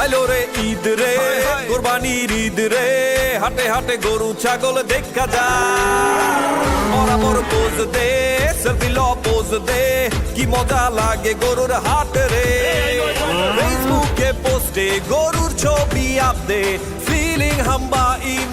ঈদ রে কোরবানির ঈদ রে। হাটে হাটে গরু ছাগল দেখা যায়। বরাবর পোজ দে সেলফি ল পোজ দে। কি মজা লাগে গরুর হাট রে। ফেসবুকে পোস্টে গরুর ছবি আপদে ফিলিং হাম্বা ইমোর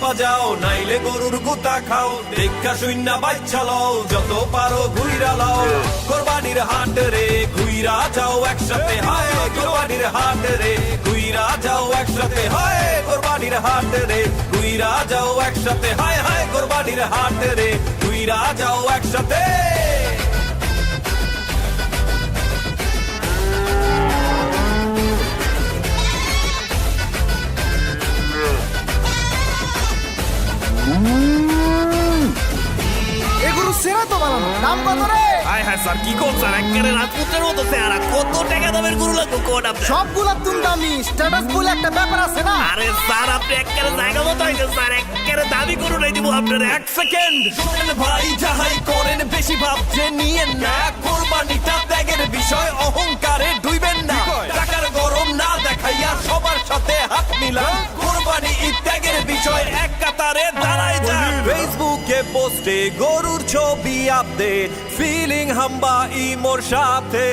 বাজাও নাইলে গরুর গুতা খাও। দেখা শূন্য বাচ্চা লও যত পারো ঘুইরা লাও। কোরবানির হাট রে, ঘুইরা যাও একসাথে। হায়, কোরবানির হাট রে, ঘুইরা যাও একসাথে। হায়, কোরবানির হাট রে, ঘুইরা যাও একসাথে। হায় হায়, কোরবানির হাট রে, ঘুইরা যাও একসাথে। বানানো দাম কত রে? হাই হায় স্যার কি করছেন? একেবারে রাজপুতের মতো চেহারা। কত টাকা দামের গরু লাগবে কোন আপনার সবগুলা তুম দামি স্ট্যাটাস বলে একটা ব্যাপার আছে না? আরে স্যার আপনি একেবারে জায়গা মতো হয়েছে স্যার। একেবারে দাবি করুন এই দিব আপনার। এক সেকেন্ড। ভাই যাহাই করেন বেশি ভাবছে নিয়ে না। ফেসবুকে পোস্টে গরুর ছবি আপডেট ফিলিং হাম্বা ইমোর সাথে।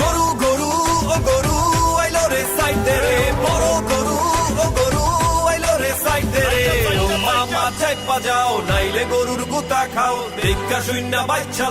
গরু গরু, ও গরু, আইলো রে সাইতে রে। বড় গরু, ও গরু, আইলো রে সাইতে রে। ও মামা চাই বাজাও নাইলে গরুর গুতা খাও। দেখা শূন্য বাচ্চা